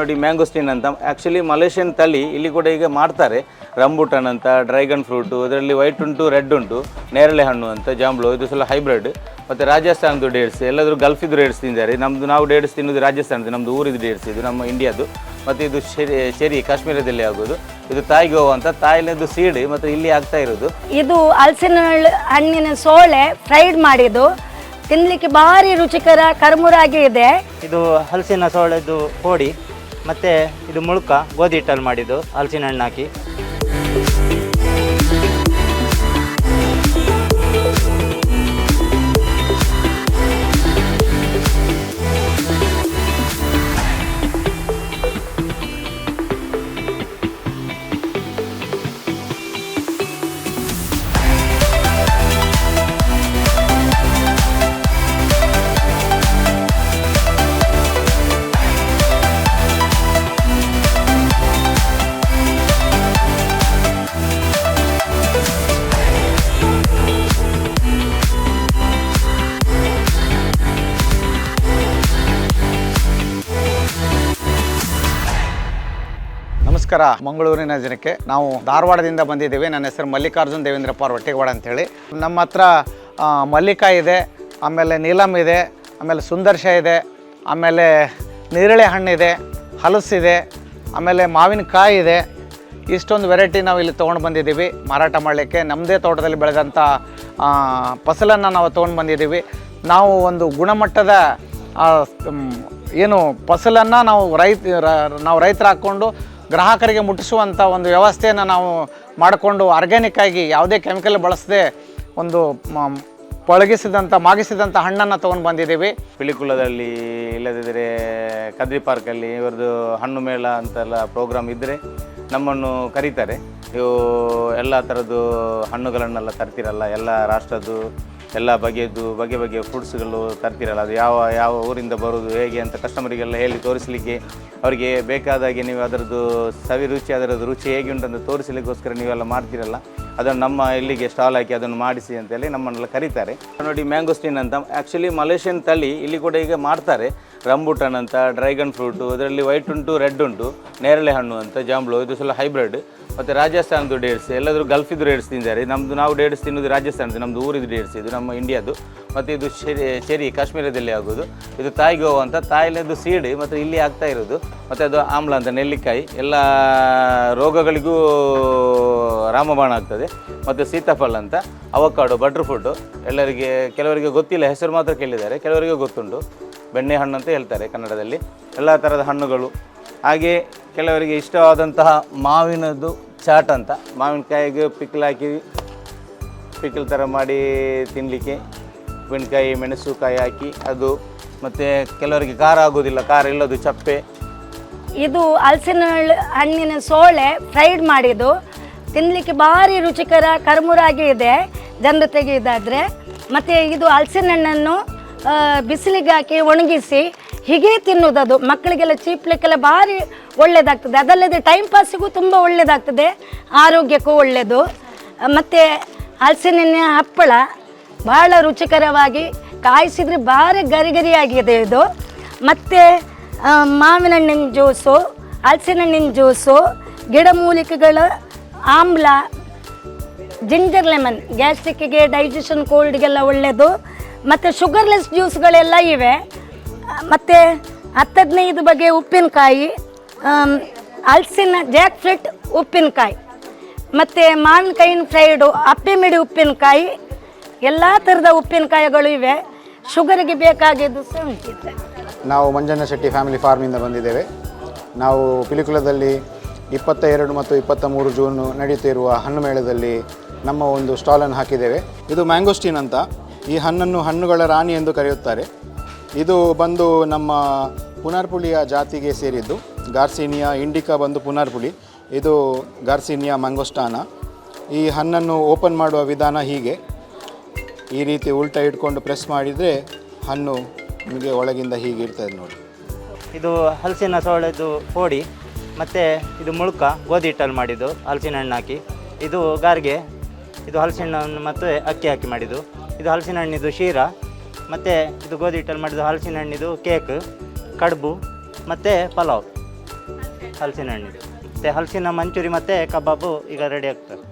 ನೋಡಿ ಮ್ಯಾಂಗೋಸ್ಟಿನ್ ಅಂತ. Actually Malaysian ತಳಿ ಇಲ್ಲಿ ಕೂಡ ಈಗ ಮಾಡ್ತಾರೆ. ರಂಬುಟನ್ ಅಂತ ಡ್ರ್ಯಾಗನ್ ಫ್ರೂಟು ಅದರಲ್ಲಿ ವೈಟ್ ಉಂಟು ರೆಡ್ ಉಂಟು ನೇರಳೆ ಹಣ್ಣು ಅಂತ ಜಾಂಬ್ಲು ಇದು ಸ್ವಲ್ಪ ಹೈಬ್ರಿಡ್ ಮತ್ತು ರಾಜಸ್ಥಾನದ್ದು ಡೇಟ್ಸ್ ಎಲ್ಲಾದರೂ ಗಲ್ಫಿದ್ದು ಡೇಟ್ಸ್ ತಿಂದಿದ್ದಾರೆ ನಮ್ಮದು ನಾವು ಡೇಟ್ಸ್ ತಿನ್ನೋದು ರಾಜಸ್ಥಾನದ್ದು ನಮ್ಮದು ಊರಿದ್ದು ಡೇಟ್ಸ್ ಇದು ನಮ್ಮ ಇಂಡಿಯಾದು ಮತ್ತು ಇದು ಶೆರಿ ಶೆರಿ ಕಾಶ್ಮೀರದಲ್ಲಿ ಆಗೋದು. ಇದು ತಾಯಿ ಗೋವಾ ಅಂತ ತಾಯಿಲದ್ದು ಸೀಡ್ ಮತ್ತು ಇಲ್ಲಿ ಆಗ್ತಾ ಇರೋದು. ಇದು ಹಲಸಿನ ಹಣ್ಣಿನ ಸೋಳೆ ಫ್ರೈಡ್ ಮಾಡಿದ್ದು. ತಿನ್ನಲಿಕ್ಕೆ ಭಾರಿ ರುಚಿಕರ ಕರ್ಮುರಾಗಿ ಇದೆ. ಇದು ಹಲಸಿನ ಸೋಳೆದು ಪೋಡಿ ಮತ್ತು ಇದು ಮುಳುಕ ಗೋಧಿ ಹಿಟ್ಟಲ್ಲಿ ಮಾಡಿದ್ದು ಹಲಸಿನ ಹಣ್ಣು ಹಾಕಿ. ನಮಸ್ಕಾರ. ಮಂಗಳೂರಿನ ಜನಕ್ಕೆ ನಾವು ಧಾರವಾಡದಿಂದ ಬಂದಿದ್ದೀವಿ. ನನ್ನ ಹೆಸರು ಮಲ್ಲಿಕಾರ್ಜುನ್ ದೇವೇಂದ್ರಪ್ಪ ರೊಟ್ಟಿಗವಾಡ ಅಂತೇಳಿ. ನಮ್ಮ ಹತ್ರ ಮಲ್ಲಿಕಾ ಇದೆ, ಆಮೇಲೆ ನೀಲಮ್ ಇದೆ, ಆಮೇಲೆ ಸುಂದರ್ಶ ಇದೆ, ಆಮೇಲೆ ನೇರಳೆ ಹಣ್ಣಿದೆ ಹಲಸಿದೆ ಆಮೇಲೆ ಮಾವಿನಕಾಯಿ ಇದೆ. ಇಷ್ಟೊಂದು ವೆರೈಟಿ ನಾವು ಇಲ್ಲಿ ತೊಗೊಂಡು ಬಂದಿದ್ದೀವಿ. ಮಾರಾಟ ಮಾಡಲಿಕ್ಕೆ ನಮ್ಮದೇ ತೋಟದಲ್ಲಿ ಬೆಳೆದಂಥ ಫಸಲನ್ನು ನಾವು ತೊಗೊಂಡು ಬಂದಿದ್ದೀವಿ. ನಾವು ಒಂದು ಗುಣಮಟ್ಟದ ಏನು ಫಸಲನ್ನು ನಾವು ರೈತ ನಾವು ರೈತರು ಹಾಕ್ಕೊಂಡು ಗ್ರಾಹಕರಿಗೆ ಮುಟ್ಟಿಸುವಂಥ ಒಂದು ವ್ಯವಸ್ಥೆಯನ್ನು ನಾವು ಮಾಡಿಕೊಂಡು ಆರ್ಗ್ಯಾನಿಕ್ಕಾಗಿ ಯಾವುದೇ ಕೆಮಿಕಲ್ ಬಳಸದೆ ಒಂದು ಪಳಗಿಸಿದಂಥ ಮಾಗಿಸಿದಂಥ ಹಣ್ಣನ್ನು ತೊಗೊಂಡು ಬಂದಿದ್ದೀವಿ. ಪಿಲಿಕುಳದಲ್ಲಿ ಇಲ್ಲದಿದ್ದರೆ ಕದ್ರಿ ಪಾರ್ಕಲ್ಲಿ ಇವ್ರದ್ದು ಹಣ್ಣು ಮೇಳ ಅಂತೆಲ್ಲ ಪ್ರೋಗ್ರಾಮ್ ಇದ್ದರೆ ನಮ್ಮನ್ನು ಕರೀತಾರೆ. ಇವು ಎಲ್ಲ ಥರದ್ದು ಹಣ್ಣುಗಳನ್ನೆಲ್ಲ ತರ್ತಿರಲ್ಲ, ಎಲ್ಲ ರಾಷ್ಟ್ರದ್ದು ಎಲ್ಲ ಬಗೆಯದ್ದು ಬಗೆ ಬಗೆಯ ಫ್ರೂಟ್ಸ್ಗಳು ತರ್ತೀರಲ್ಲ, ಅದು ಯಾವ ಯಾವ ಊರಿಂದ ಬರೋದು ಹೇಗೆ ಅಂತ ಕಸ್ಟಮರಿಗೆಲ್ಲ ಹೇಳಿ ತೋರಿಸಲಿಕ್ಕೆ, ಅವರಿಗೆ ಬೇಕಾದಾಗೆ ನೀವು ಅದರದ್ದು ಸವಿ ರುಚಿ, ಅದರದ್ದು ರುಚಿ ಹೇಗೆ ಉಂಟಂತ ತೋರಿಸಲಿಕ್ಕೋಸ್ಕರ ನೀವೆಲ್ಲ ಮಾಡ್ತೀರಲ್ಲ, ಅದನ್ನು ನಮ್ಮ ಇಲ್ಲಿಗೆ ಸ್ಟಾಲ್ ಹಾಕಿ ಅದನ್ನು ಮಾಡಿಸಿ ಅಂತೇಳಿ ನಮ್ಮನ್ನೆಲ್ಲ ಕರೀತಾರೆ. ನೋಡಿ ಮ್ಯಾಂಗೋಸ್ಟಿನ್ ಅಂತ ಆ್ಯಕ್ಚುಲಿ ಮಲೇಷಿಯನ್ ತಳಿ ಇಲ್ಲಿ ಕೂಡ ಈಗ ಮಾಡ್ತಾರೆ. ರಂಬುಟನ್ ಅಂತ ಡ್ರ್ಯಾಗನ್ ಫ್ರೂಟು ಅದರಲ್ಲಿ ವೈಟ್ ಉಂಟು ರೆಡ್ ಉಂಟು, ನೇರಳೆ ಹಣ್ಣು ಅಂತ ಜಾಂಬ್ಳು ಇದು ಸ್ವಲ್ಪ ಹೈಬ್ರಿಡ್ ಮತ್ತು ರಾಜಸ್ಥಾನದ್ದು ಡೇಟ್ಸ್ ಎಲ್ಲಾದರೂ ಗಲ್ಫಿದ್ದು ಡೇಟ್ಸ್ ತಿಂದಿದ್ದಾರೆ. ನಮ್ಮದು ನಾವು ಡೇಟ್ಸ್ ತಿನ್ನೋದು ರಾಜಸ್ಥಾನದ್ದು ನಮ್ಮದು ಊರಿದ್ದು ಡೇಟ್ಸ್ ಇದು, ನಮ್ಮ ಇಂಡಿಯಾದು ಮತ್ತು ಇದು ಶೆರಿ ಕಾಶ್ಮೀರದಲ್ಲಿ ಆಗೋದು. ಇದು ತಾಯಿ ಗೋವಾ ಅಂತ ತಾಯಿಲದ್ದು ಸೀಡ್ ಮತ್ತು ಇಲ್ಲಿ ಆಗ್ತಾ ಇರೋದು. ಮತ್ತು ಅದು ಆಮ್ಲ ಅಂತ, ನೆಲ್ಲಿಕಾಯಿ. ಎಲ್ಲ ರೋಗಗಳಿಗೂ ರಾಮಬಾಣ ಆಗ್ತದೆ. ಮತ್ತು ಸೀತಾಫಲ ಅಂತ, ಅವಕಾಡು ಬಟರ್ ಫ್ರೂಟು ಎಲ್ಲರಿಗೆ, ಕೆಲವರಿಗೆ ಗೊತ್ತಿಲ್ಲ, ಹೆಸರು ಮಾತ್ರ ಕೇಳಿದ್ದಾರೆ. ಕೆಲವರಿಗೆ ಗೊತ್ತುಂಟು. ಬೆಣ್ಣೆ ಹಣ್ಣು ಅಂತ ಹೇಳ್ತಾರೆ ಕನ್ನಡದಲ್ಲಿ. ಎಲ್ಲ ಥರದ ಹಣ್ಣುಗಳು. ಹಾಗೆ ಕೆಲವರಿಗೆ ಇಷ್ಟವಾದಂತಹ ಮಾವಿನದ್ದು ಚಾಟ್ ಅಂತ. ಮಾವಿನಕಾಯಿಗೆ ಪಿಕ್ಲ್ ಹಾಕಿ, ಪಿಕ್ಲ್ ಥರ ಮಾಡಿ ತಿನ್ನಲಿಕ್ಕೆ ಉಪ್ಪಿನಕಾಯಿ ಮೆಣಸುಕಾಯಿ ಹಾಕಿ ಅದು, ಮತ್ತು ಕೆಲವರಿಗೆ ಖಾರ ಆಗೋದಿಲ್ಲ. ಖಾರ ಇಲ್ಲದು ಚಪ್ಪೆ. ಇದು ಹಲಸಿನ ಹಣ್ಣಿನ ಸೋಳೆ ಫ್ರೈಡ್ ಮಾಡಿದ್ದು. ತಿನ್ನಲಿಕ್ಕೆ ಭಾರಿ ರುಚಿಕರ ಕರ್ಮುರಾಗಿ ಇದೆ. ಜನರು ತೆಗೆಯೋದಾದರೆ. ಮತ್ತು ಇದು ಹಲಸಿನ ಹಣ್ಣನ್ನು ಬಿಸಿಲಿಗೆ ಹಾಕಿ ಒಣಗಿಸಿ ಹೀಗೆ ತಿನ್ನೋದದು ಮಕ್ಕಳಿಗೆಲ್ಲ ಚೀಪ್ಲಿಕ್ಕೆಲ್ಲ ಭಾರಿ ಒಳ್ಳೆಯದಾಗ್ತದೆ ಅದಲ್ಲದೆ ಟೈಮ್ ಪಾಸಿಗೂ ತುಂಬ ಒಳ್ಳೆಯದಾಗ್ತದೆ ಆರೋಗ್ಯಕ್ಕೂ ಒಳ್ಳೆಯದು ಮತ್ತು ಹಲಸಿನ ಹಪ್ಪಳ ಭಾಳ ರುಚಿಕರವಾಗಿ ಕಾಯಿಸಿದರೆ ಭಾರಿ ಗರಿ ಗರಿಯಾಗಿದೆ ಇದು. ಮತ್ತು ಮಾವಿನ ಹಣ್ಣಿನ ಜ್ಯೂಸು ಹಲಸಿನ ಹಣ್ಣಿನ ಜ್ಯೂಸು ಗಿಡಮೂಲಿಕೆಗಳ ಆಮ್ಲ ಜಿಂಜರ್ ಲೆಮನ್ ಗ್ಯಾಸ್ಟ್ರಿಕ್ಕಿಗೆ ಡೈಜೆಷನ್ ಕೋಲ್ಡ್ಗೆಲ್ಲ ಒಳ್ಳೆಯದು ಮತ್ತು ಶುಗರ್ಲೆಸ್ ಜ್ಯೂಸ್ಗಳೆಲ್ಲ ಇವೆ. ಮತ್ತು ಹತ್ತದನೈದು ಬಗೆ ಉಪ್ಪಿನಕಾಯಿ ಹಲ್ಸಿನ ಜ್ಯಾಕ್ ಫ್ರೂಟ್ ಉಪ್ಪಿನಕಾಯಿ, ಮತ್ತು ಮಾವಿನಕಾಯಿನ ಫ್ರೈಡು ಅಪ್ಪಿಮಿಡಿ ಉಪ್ಪಿನಕಾಯಿ, ಎಲ್ಲ ಥರದ ಉಪ್ಪಿನಕಾಯಿಗಳು ಇವೆ. ಶುಗರಿಗೆ ಬೇಕಾಗಿದ್ದು ಸಹ ನಾವು ಮಂಜಣ್ಣ ಶೆಟ್ಟಿ ಫ್ಯಾಮಿಲಿ ಫಾರ್ಮಿಂದ ಬಂದಿದ್ದೇವೆ. ನಾವು ಪಿಲಿಕುಲದಲ್ಲಿ ಇಪ್ಪತ್ತ ಎರಡು ಮತ್ತು ಇಪ್ಪತ್ತ ಮೂರು ಜೂನ್ ನಡೆಯುತ್ತಿರುವ ಹಣ್ಣು ಮೇಳದಲ್ಲಿ ನಮ್ಮ ಒಂದು ಸ್ಟಾಲನ್ನು ಹಾಕಿದ್ದೇವೆ. ಇದು ಮ್ಯಾಂಗೋಸ್ಟೀನ್ ಅಂತ. ಈ ಹಣ್ಣನ್ನು ಹಣ್ಣುಗಳ ರಾಣಿ ಎಂದು ಕರೆಯುತ್ತಾರೆ. ಇದು ಬಂದು ನಮ್ಮ ಪುನರ್ಪುಳಿಯ ಜಾತಿಗೆ ಸೇರಿದ್ದು. ಗಾರ್ಸಿನಿಯಾ ಇಂಡಿಕಾ ಬಂದು ಪುನರ್ಪುಳಿ. ಇದು ಗಾರ್ಸಿನಿಯಾ ಮಂಗೋಸ್ಟಾನ ಈ ಹಣ್ಣನ್ನು ಓಪನ್ ಮಾಡುವ ವಿಧಾನ ಹೀಗೆ. ಈ ರೀತಿ ಉಲ್ಟಾ ಇಟ್ಕೊಂಡು ಪ್ರೆಸ್ ಮಾಡಿದರೆ ಹಣ್ಣು ನಿಮಗೆ ಒಳಗಿಂದ ಹೀಗೆ ಇರ್ತದೆ ನೋಡಿ. ಇದು ಹಲಸಿನ ಸೋಳೆದು ಪೋಡಿ, ಮತ್ತು ಇದು ಮುಳುಕ, ಗೋಧಿ ಹಿಟ್ಟಲ್ಲಿ ಮಾಡಿದ್ದು, ಹಲಸಿನ ಹಣ್ಣು ಹಾಕಿ. ಇದು ಗಾರ್ಗೆ, ಇದು ಹಲಸಿನ ಹಣ್ಣು ಮತ್ತು ಅಕ್ಕಿ ಹಾಕಿ ಮಾಡಿದ್ದು. ಇದು ಹಲಸಿನ ಹಣ್ಣಿದು ಶೀರ ಮತ್ತು ಇದು ಗೋಧಿ ಹಿಟ್ಟಲ್ಲಿ ಮಾಡಿದ ಹಲಸಿನ ಹಣ್ಣಿದು ಕೇಕ್ ಕಡುಬು ಮತ್ತು ಪಲಾವ್. ಹಲಸಿನ ಹಣ್ಣಿದು. ಮತ್ತು ಹಲಸಿನ ಮಂಚೂರಿ ಮತ್ತು ಕಬಾಬು ಈಗ ರೆಡಿ ಆಗ್ತದೆ.